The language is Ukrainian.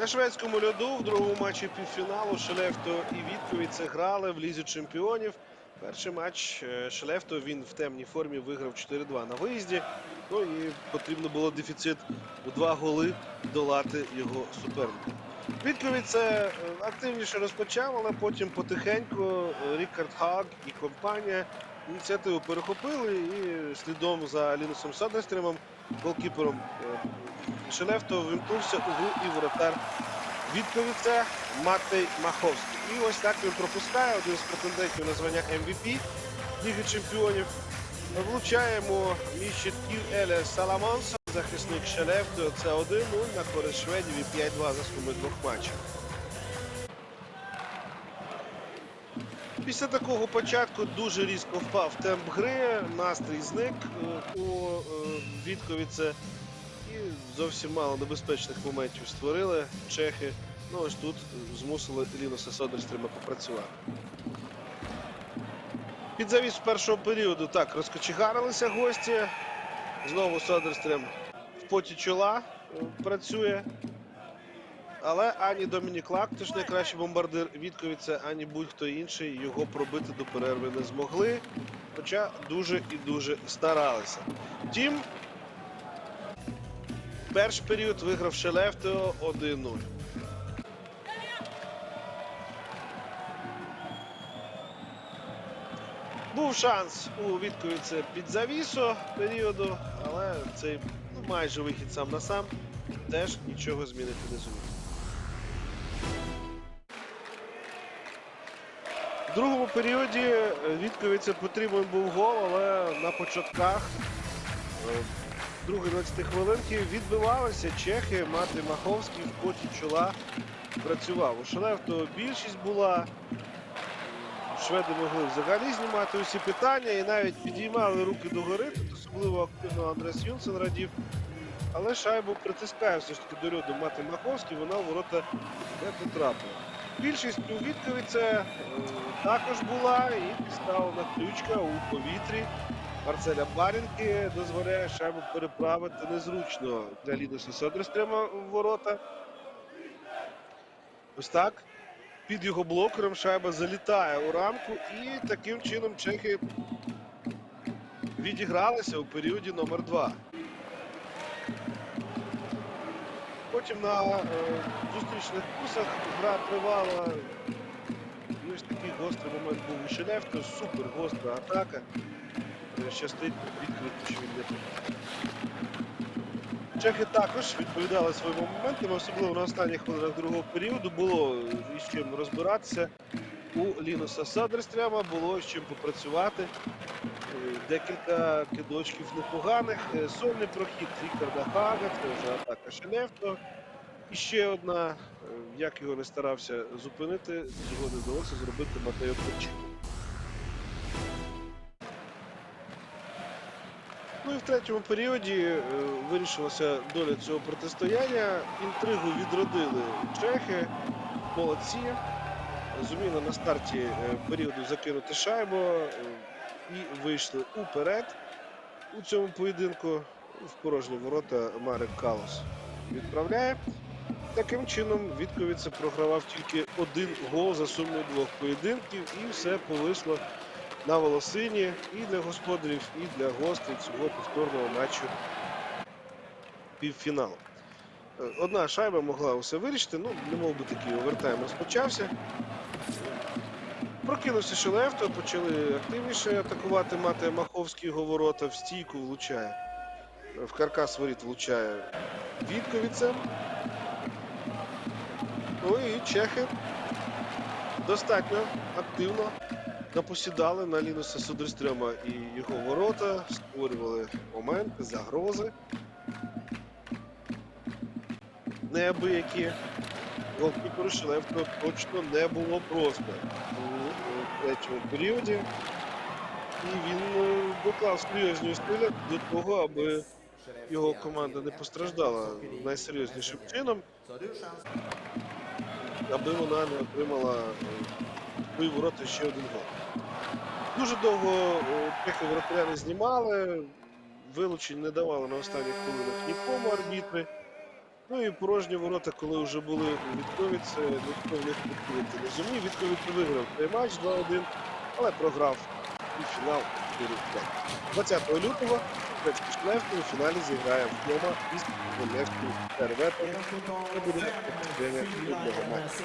На шведському льоду в другому матчі півфіналу Шелефто і Вітковіце грали в лізі чемпіонів. Перший матч е, Шелефто він в темній формі виграв 4-2 на виїзді. Ну і потрібно було дефіцит у два голи долати його суперника. Вітковіце е, активніше розпочав, але потім потихеньку е, Рікард Хаг і компанія ініціативу перехопили і слідом за Лінусом Садерстрімом, голкіпером Шелефто вимкнувся у гру і воротар Вітковіце Матей Маховський. І ось так він пропускає один з претендентів на звання MVP Ліги Чемпіонів. Влучаємо між щитків Еля Саламонса, захисник Шелефто. Це 1-0 на користь шведів і 5-2 за суми двох матчів. Після такого початку дуже різко впав темп гри, настрій зник е, у е, Вітковіце і зовсім мало небезпечних моментів створили чехи. Ну ось тут змусили Лінуса Содерстріма попрацювати. Під завіс першого періоду так розкочегарилися гості. Знову Содерстрім в поті чола е, працює. Але ані Домінік Лактиш, найкращий бомбардир Вітковіця, ані будь-хто інший його пробити до перерви не змогли. Хоча дуже і дуже старалися. Втім, перший період виграв Шелефтео 1-0. Був шанс у Вітковіце під завісу періоду, але цей ну, майже вихід сам на сам теж нічого змінити не зумів. В другому періоді Вітковіце потрібен був гол, але на початках е, другої 20 хвилинки відбивалися чехи. Мати Маховський в поті чола працював. У Шелефто більшість була. Шведи могли взагалі знімати усі питання і навіть підіймали руки догори. Тут особливо активно Андрес Юнсен радів. Але шайбу притискає все ж таки до льоду мати Маховський, вона в ворота не потрапила. Більшість у Вітковіце е, також була і підставлена ключка у повітрі. Марцеля Барінки дозволяє шайбу переправити незручно для Лінуса Содерстрема в ворота. Ось так. Під його блокером шайба залітає у рамку і таким чином чехи відігралися у періоді номер 2 Потім на е, зустрічних курсах гра тривала. Ось такий гострий момент був у Шелефко, супер гостра атака. Щастить не попав. Чехи також відповідали своїми моментами, особливо на останніх хвилинах другого періоду. Було із чим розбиратися. У Лінуса Садерстряма було з чим попрацювати. Е, Декілька кидочків непоганих. Е, Сольний прохід Рікарда Хага, це вже атака Шелефто. І ще одна, е, як його не старався зупинити, його не вдалося зробити Матео Почино. Ну і в третьому періоді е, вирішилася доля цього протистояння. Інтригу відродили чехи, молодці. Зуміли на старті е, періоду закинути шайбу е, і вийшли уперед. У цьому поєдинку в порожні ворота Марек Калос відправляє. Таким чином Вітковіце програвав тільки один гол за сумою двох поєдинків, і все повисло на волосині і для господарів, і для гостей цього повторного матчу півфіналу. Е, Одна шайба могла усе вирішити, ну, не мов би такий овертайм розпочався. Прокинувся Шелефто, почали активніше атакувати мати Маховський його ворота, в стійку влучає. В каркас воріт влучає Вітковіце. Ну і чехи достатньо активно напосідали на Лінуса Судерстрьома і його ворота, створювали моменти, загрози. Неабиякі. Голкіперу Шелефко точно не було просто у третьому періоді. І він е, доклав серйозні зусилля до того, аби його команда не постраждала найсерйознішим чином, аби вона не отримала е, в свої ворота ще один гол. Дуже довго чехи воротаря не знімали, вилучень не давали на останніх хвилинах нікому арбітри. Ну і порожні ворота, коли вже були у Віткові, це ніхто в них підкрити не зумів. Вітковіць виграв цей матч 2-1, але програв і фінал 4-5. 20 лютого Турецький Шлефтер у фіналі зіграє вдома із Донецьким Терветом. Це буде одного матчу.